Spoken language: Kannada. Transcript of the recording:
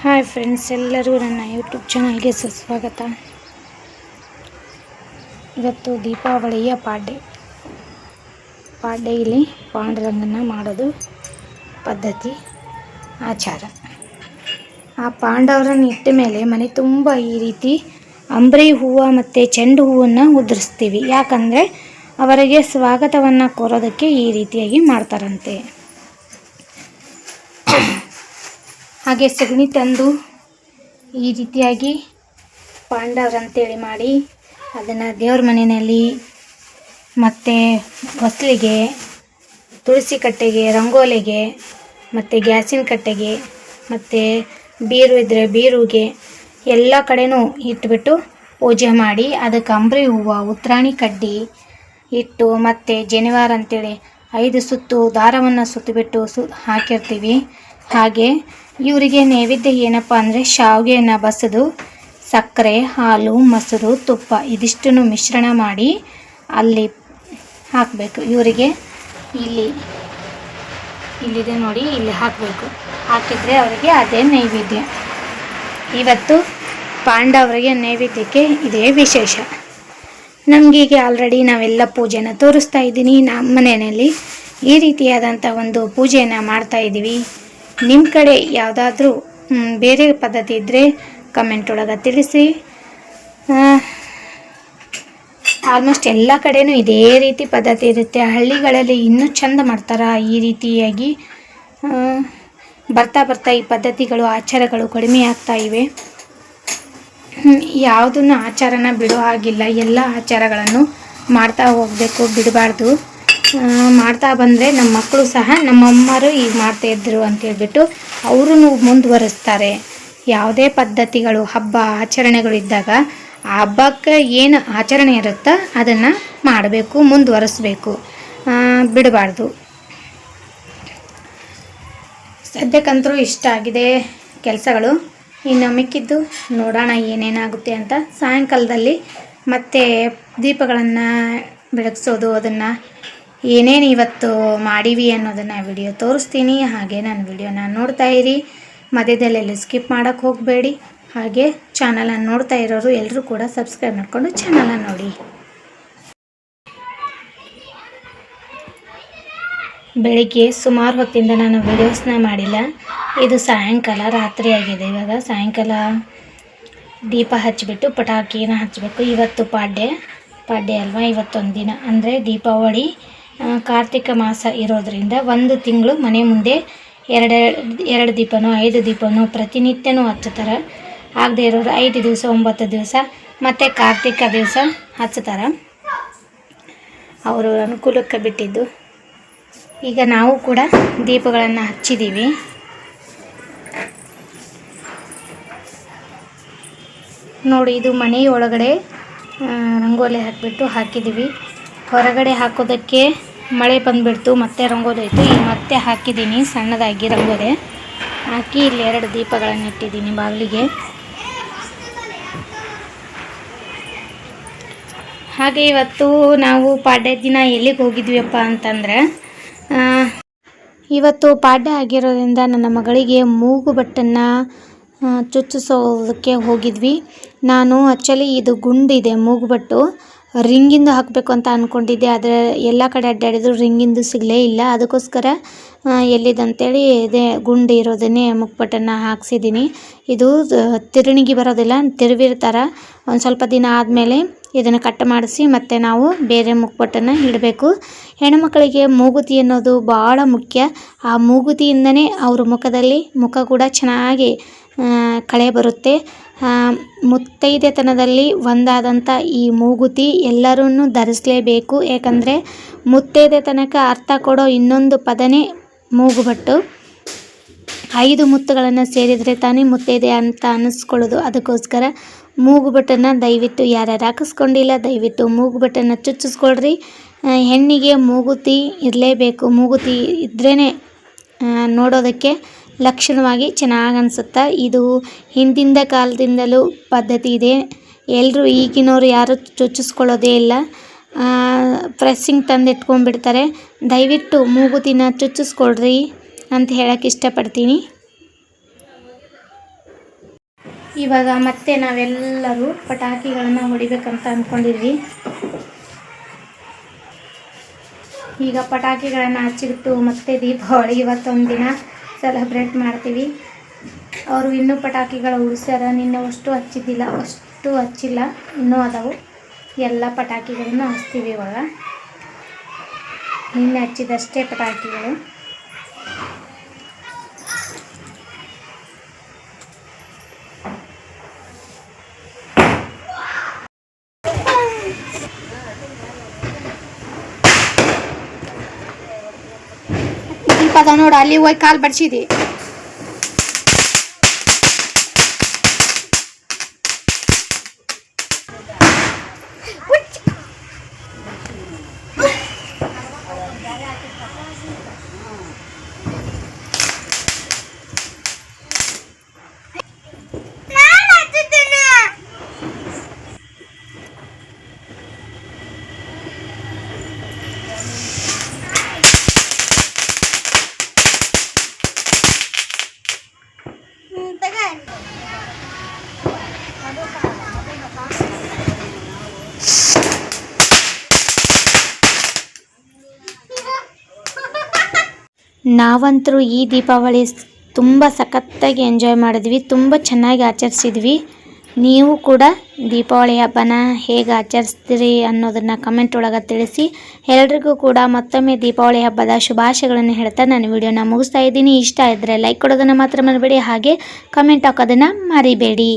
ಹಾಯ್ ಫ್ರೆಂಡ್ಸ್ ಎಲ್ಲರಿಗೂ ನನ್ನ ಯೂಟ್ಯೂಬ್ ಚಾನಲ್ಗೆ ಸುಸ್ವಾಗತ. ಇವತ್ತು ದೀಪಾವಳಿಯ ಪಾಡ್ಯ. ಪಾಡ್ಡೆಯಲ್ಲಿ ಪಾಂಡುರಂಗನ ಮಾಡೋದು ಪದ್ಧತಿ, ಆಚಾರ. ಆ ಪಾಂಡವರನ್ನು ಇಟ್ಟ ಮೇಲೆ ಮನೆ ತುಂಬ ಈ ರೀತಿ ಅಂಬ್ರಿ ಹೂವು ಮತ್ತು ಚೆಂಡು ಹೂವನ್ನು ಉದುರಿಸ್ತೀವಿ. ಯಾಕಂದರೆ ಅವರಿಗೆ ಸ್ವಾಗತವನ್ನು ಕೋರೋದಕ್ಕೆ ಈ ರೀತಿಯಾಗಿ ಮಾಡ್ತಾರಂತೆ. ಹಾಗೆ ಸಗಣಿ ತಂದು ಈ ರೀತಿಯಾಗಿ ಪಾಂಡವ್ರಂತೇಳಿ ಮಾಡಿ ಅದನ್ನು ದೇವ್ರ ಮನೆಯಲ್ಲಿ ಮತ್ತು ಹೊಸಲಿಗೆ, ತುಳಸಿ ಕಟ್ಟೆಗೆ, ರಂಗೋಲಿಗೆ, ಮತ್ತು ಗ್ಯಾಸಿನ ಕಟ್ಟೆಗೆ, ಮತ್ತು ಬೀರು ಇದ್ದರೆ ಬೀರುಗೆ ಎಲ್ಲ ಕಡೆನೂ ಇಟ್ಬಿಟ್ಟು ಪೂಜೆ ಮಾಡಿ ಅದಕ್ಕೆ ಅಂಬ್ರಿ ಹೂವು, ಉತ್ರಾಣಿ ಕಡ್ಡಿ ಇಟ್ಟು ಮತ್ತು ಜನಿವಾರ ಅಂತೇಳಿ ಐದು ಸುತ್ತು ದಾರವನ್ನು ಸುತ್ತಿಬಿಟ್ಟು ಸು ಹಾಕಿರ್ತೀವಿ. ಹಾಗೆ ಇವರಿಗೆ ನೈವೇದ್ಯ ಏನಪ್ಪ ಅಂದರೆ ಶಾವಿಗೆಯನ್ನು ಬಸಿದು, ಸಕ್ಕರೆ, ಹಾಲು, ಮೊಸರು, ತುಪ್ಪ ಇದಿಷ್ಟನ್ನು ಮಿಶ್ರಣ ಮಾಡಿ ಅಲ್ಲಿ ಹಾಕಬೇಕು. ಇವರಿಗೆ ಇಲ್ಲಿ ಇಲ್ಲಿದೆ ನೋಡಿ, ಇಲ್ಲಿ ಹಾಕಬೇಕು. ಹಾಕಿದರೆ ಅವರಿಗೆ ಅದೇ ನೈವೇದ್ಯ. ಇವತ್ತು ಪಾಂಡವರಿಗೆ ನೈವೇದ್ಯಕ್ಕೆ ಇದೇ ವಿಶೇಷ. ನಮಗೀಗ ಆಲ್ರೆಡಿ ನಾವೆಲ್ಲ ಪೂಜೆನ ತೋರಿಸ್ತಾ ಇದ್ದೀನಿ. ನಮ್ಮ ಮನೆಯಲ್ಲಿ ಈ ರೀತಿಯಾದಂಥ ಒಂದು ಪೂಜೆಯನ್ನು ಮಾಡ್ತಾ ಇದ್ದೀವಿ. ನಿಮ್ಮ ಕಡೆ ಯಾವುದಾದ್ರೂ ಬೇರೆ ಪದ್ಧತಿ ಇದ್ದರೆ ಕಮೆಂಟ್ ಒಳಗೆ ತಿಳಿಸಿ. ಆಲ್ಮೋಸ್ಟ್ ಎಲ್ಲ ಕಡೆನೂ ಇದೇ ರೀತಿ ಪದ್ಧತಿ ಇರುತ್ತೆ. ಹಳ್ಳಿಗಳಲ್ಲಿ ಇನ್ನೂ ಚಂದ ಮಾಡ್ತಾರೆ ಈ ರೀತಿಯಾಗಿ. ಬರ್ತಾ ಬರ್ತಾ ಈ ಪದ್ಧತಿಗಳು, ಆಚಾರಗಳು ಕಡಿಮೆ ಆಗ್ತಾ ಇವೆ. ಯಾವುದನ್ನು ಆಚಾರನ ಬಿಡೋ ಹಾಗಿಲ್ಲ. ಎಲ್ಲ ಆಚಾರಗಳನ್ನು ಮಾಡ್ತಾ ಹೋಗಬೇಕು, ಬಿಡಬಾರ್ದು. ಮಾಡ್ತಾ ಬಂದರೆ ನಮ್ಮ ಮಕ್ಕಳು ಸಹ ನಮ್ಮಮ್ಮರು ಈಗ ಮಾಡ್ತಾ ಇದ್ದರು ಅಂತ ಹೇಳ್ಬಿಟ್ಟು ಅವರು ಮುಂದುವರಿಸ್ತಾರೆ. ಯಾವುದೇ ಪದ್ಧತಿಗಳು, ಹಬ್ಬ, ಆಚರಣೆಗಳು ಇದ್ದಾಗ ಆ ಹಬ್ಬಕ್ಕೆ ಏನು ಆಚರಣೆ ಇರುತ್ತೋ ಅದನ್ನು ಮಾಡಬೇಕು, ಮುಂದುವರಿಸ್ಬೇಕು. ಬಿಡಬಾರ್ದು. ಸದ್ಯಕ್ಕಂತರೂ ಇಷ್ಟ ಆಗಿದೆ ಕೆಲಸಗಳು. ಇನ್ನು ಮಿಕ್ಕಿದ್ದು ನೋಡೋಣ ಏನೇನಾಗುತ್ತೆ ಅಂತ. ಸಾಯಂಕಾಲದಲ್ಲಿ ಮತ್ತೆ ದೀಪಗಳನ್ನು ಬೆಳಗಿಸೋದು, ಅದನ್ನು ಏನೇನು ಇವತ್ತು ಮಾಡೀವಿ ಅನ್ನೋದನ್ನು ವಿಡಿಯೋ ತೋರಿಸ್ತೀನಿ. ಹಾಗೆ ನಾನು ವಿಡಿಯೋನ ನೋಡ್ತಾ ಇರಿ. ಮಧ್ಯದಲ್ಲೆಲ್ಲೂ ಸ್ಕಿಪ್ ಮಾಡೋಕ್ಕೆ ಹೋಗಬೇಡಿ. ಹಾಗೆ ಚಾನಲನ್ನು ನೋಡ್ತಾ ಇರೋರು ಎಲ್ಲರೂ ಕೂಡ ಸಬ್ಸ್ಕ್ರೈಬ್ ಮಾಡಿಕೊಂಡು ಚಾನಲನ್ನು ನೋಡಿ. ಬೆಳಿಗ್ಗೆ ಸುಮಾರು ಹೊತ್ತಿಂದ ನಾನು ವಿಡಿಯೋಸ್ನ ಮಾಡಿಲ್ಲ. ಇದು ಸಾಯಂಕಾಲ, ರಾತ್ರಿ ಆಗಿದೆ. ಇವಾಗ ಸಾಯಂಕಾಲ ದೀಪ ಹಚ್ಚಿಬಿಟ್ಟು ಪಟಾಕಿನ ಹಚ್ಚಬೇಕು ಇವತ್ತು ಪಾಡ್ಯ. ಪಾಡ್ಯ ಅಲ್ವಾ? ಇವತ್ತೊಂದು ದಿನ. ಅಂದರೆ ದೀಪಾವಳಿ. ಕಾರ್ತಿಕ ಮಾಸ ಇರೋದರಿಂದ ಒಂದು ತಿಂಗಳು ಮನೆ ಮುಂದೆ ಎರಡು ಎರಡು ದೀಪನೋ, ಐದು ದೀಪನೋ ಪ್ರತಿನಿತ್ಯನೂ ಹಚ್ಚುತ್ತಾರೆ. ಆಗದೆ ಇರೋರು ಐದು ದಿವಸ, ಒಂಬತ್ತು ದಿವಸ, ಮತ್ತು ಕಾರ್ತಿಕ ದಿವಸ ಹಚ್ಚುತ್ತಾರೆ. ಅವರು ಅನುಕೂಲಕ್ಕೆ ಬಿಟ್ಟಿದ್ದು. ಈಗ ನಾವು ಕೂಡ ದೀಪಗಳನ್ನು ಹಚ್ಚಿದ್ದೀವಿ. ನೋಡಿ, ಇದು ಮನೆಯೊಳಗಡೆ ರಂಗೋಲಿ ಹಾಕಿಬಿಟ್ಟು ಹಾಕಿದ್ದೀವಿ. ಹೊರಗಡೆ ಹಾಕೋದಕ್ಕೆ ಮಳೆ ಬಂದುಬಿಡ್ತು, ಮತ್ತೆ ರಂಗೋಲಿ ಈಗ ಮತ್ತೆ ಹಾಕಿದ್ದೀನಿ, ಸಣ್ಣದಾಗಿ ರಂಗೋದೆ ಹಾಕಿ ಇಲ್ಲಿ ಎರಡು ದೀಪಗಳನ್ನು ಇಟ್ಟಿದ್ದೀನಿ ಬಾಗಿಲಿಗೆ ಹಾಗೆ ಇವತ್ತು ನಾವು ಪಾಡ್ಯ ದಿನ ಎಲ್ಲಿಗೆ ಹೋಗಿದ್ವಿಯಪ್ಪ ಅಂತಂದ್ರೆ ಇವತ್ತು ಪಾಡ್ಯ ಆಗಿರೋದ್ರಿಂದ ನನ್ನ ಮಗಳಿಗೆ ಮೂಗು ಬಟ್ಟನ್ನು ಚುಚ್ಚಿಸೋದಕ್ಕೆ ಹೋಗಿದ್ವಿ. ನಾನು ಆ್ಯಕ್ಚುಲಿ ಇದು ಗುಂಡಿದೆ ಮೂಗುಬಟ್ಟು ರಿಂಗಿಂದು ಹಾಕಬೇಕು ಅಂತ ಅಂದ್ಕೊಂಡಿದ್ದೆ ಆದರೆ ಎಲ್ಲ ಕಡೆ ಅಡ್ಡಾಡಿದ್ರು ರಿಂಗಿಂದು ಸಿಗಲೇ ಇಲ್ಲ. ಅದಕ್ಕೋಸ್ಕರ ಎಲ್ಲಿದಂತೇಳಿ ಇದೇ ಗುಂಡು ಇರೋದನ್ನೇ ಮುಖಪಟ್ಟನ್ನ ಹಾಕ್ಸಿದ್ದೀನಿ. ಇದು ತಿರುಣಿಗೆ ಬರೋದಿಲ್ಲ, ತಿರುವಿರ್ತಾರೆ. ಒಂದು ಸ್ವಲ್ಪ ದಿನ ಆದಮೇಲೆ ಇದನ್ನು ಕಟ್ ಮಾಡಿಸಿ ಮತ್ತು ನಾವು ಬೇರೆ ಮುಖಪಟ್ಟನ್ನು ಇಡಬೇಕು. ಹೆಣ್ಣುಮಕ್ಕಳಿಗೆ ಮೂಗುತಿ ಅನ್ನೋದು ಭಾಳ ಮುಖ್ಯ. ಆ ಮೂಗುತಿಯಿಂದನೇ ಅವ್ರ ಮುಖದಲ್ಲಿ ಮುಖ ಕೂಡ ಚೆನ್ನಾಗಿ ಕಳೆ ಬರುತ್ತೆ. ಮುತ್ತೈದೆತನದಲ್ಲಿ ಒಂದಾದಂಥ ಈ ಮೂಗುತಿ ಎಲ್ಲರೂ ಧರಿಸಲೇಬೇಕು. ಯಾಕಂದರೆ ಮುತ್ತೈದೆತನಕ್ಕೆ ಅರ್ಥ ಕೊಡೋ ಇನ್ನೊಂದು ಪದನೇ ಮೂಗುಬಟ್ಟು. ಐದು ಮುತ್ತುಗಳನ್ನು ಸೇರಿದರೆ ತಾನೇ ಮುತ್ತೈದೆ ಅಂತ ಅನ್ನಿಸ್ಕೊಳ್ಳೋದು ಅದಕ್ಕೋಸ್ಕರ ಮೂಗುಬಟ್ಟನ್ನು ದಯವಿಟ್ಟು ಯಾರ್ಯಾರು ಹಾಕಿಸ್ಕೊಂಡಿಲ್ಲ, ದಯವಿಟ್ಟು ಮೂಗು ಬಟನ್ನ ಚುಚ್ಚಿಸ್ಕೊಳ್ರಿ ಹೆಣ್ಣಿಗೆ ಮೂಗುತಿ ಇರಲೇಬೇಕು. ಮೂಗುತಿ ಇದ್ರೇ ನೋಡೋದಕ್ಕೆ ಲಕ್ಷಣವಾಗಿ ಚೆನ್ನಾಗಿ ಅನಿಸುತ್ತೆ? ಇದು ಹಿಂದಿನ ಕಾಲದಿಂದಲೂ ಪದ್ಧತಿ ಇದೆ. ಎಲ್ಲರೂ ಈಗಿನವರು ಯಾರು ಚುಚ್ಚಿಸ್ಕೊಳ್ಳೋದೇ ಇಲ್ಲ. ಪ್ರೆಸ್ಸಿಂಗ್ ತಂದು ಇಟ್ಕೊಂಡ್ಬಿಡ್ತಾರೆ ದಯವಿಟ್ಟು ಮೂಗುತಿನ ಚುಚ್ಚಿಸ್ಕೊಳ್ರಿ ಅಂತ ಹೇಳಕ್ಕೆ ಇಷ್ಟಪಡ್ತೀನಿ. ಇವಾಗ ಮತ್ತೆ ನಾವೆಲ್ಲರೂ ಪಟಾಕಿಗಳನ್ನು ಹೊಡಿಬೇಕಂತ ಅಂದ್ಕೊಂಡಿದ್ವಿ ಈಗ ಪಟಾಕಿಗಳನ್ನು ಹಚ್ಚಿಬಿಟ್ಟು ಮತ್ತೆ ದೀಪಾವಳಿ ಇವತ್ತೊಂದು ದಿನ ಸೆಲೆಬ್ರೇಟ್ ಮಾಡ್ತೀವಿ. ಅವರು ಇನ್ನೂ ಪಟಾಕಿಗಳು ಉಳಿಸ್ಯಾರ ನಿನ್ನೆ ಅಷ್ಟು ಹಚ್ಚಿದ್ದಿಲ್ಲ, ಅಷ್ಟು ಹಚ್ಚಿಲ್ಲ, ಇನ್ನೂ ಅದಾವು. ಎಲ್ಲ ಪಟಾಕಿಗಳನ್ನು ಹಚ್ತೀವಿ ಇವಾಗ. ನಿನ್ನೆ ಹಚ್ಚಿದಷ್ಟೇ ಪಟಾಕಿಗಳು. ದೀಪ ಅದ ನೋಡು ಅಲ್ಲಿ ಹೋಗಿ ಕಾಲು ಬಡ್ಸಿದಿ. ನಾವಂತರೂ ಈ ದೀಪಾವಳಿ ತುಂಬ ಸಖತ್ತಾಗಿ ಎಂಜಾಯ್ ಮಾಡಿದ್ವಿ, ತುಂಬ ಚೆನ್ನಾಗಿ ಆಚರಿಸಿದ್ವಿ. ನೀವು ಕೂಡ ದೀಪಾವಳಿ ಹಬ್ಬನ ಹೇಗೆ ಆಚರಿಸ್ತೀರಿ ಅನ್ನೋದನ್ನು ಕಮೆಂಟ್ ಒಳಗೆ ತಿಳಿಸಿ. ಎಲ್ರಿಗೂ ಕೂಡ ಮತ್ತೊಮ್ಮೆ ದೀಪಾವಳಿ ಹಬ್ಬದ ಶುಭಾಶಯಗಳನ್ನು ಹೇಳ್ತಾ ನಾನು ವಿಡಿಯೋನ ಮುಗಿಸ್ತಾ ಇದ್ದೀನಿ. ಇಷ್ಟ ಇದ್ದರೆ ಲೈಕ್ ಕೊಡೋದನ್ನು ಮಾತ್ರ ಮರಿಬೇಡಿ. ಹಾಗೆ ಕಮೆಂಟ್ ಹಾಕೋದನ್ನು ಮರಿಬೇಡಿ.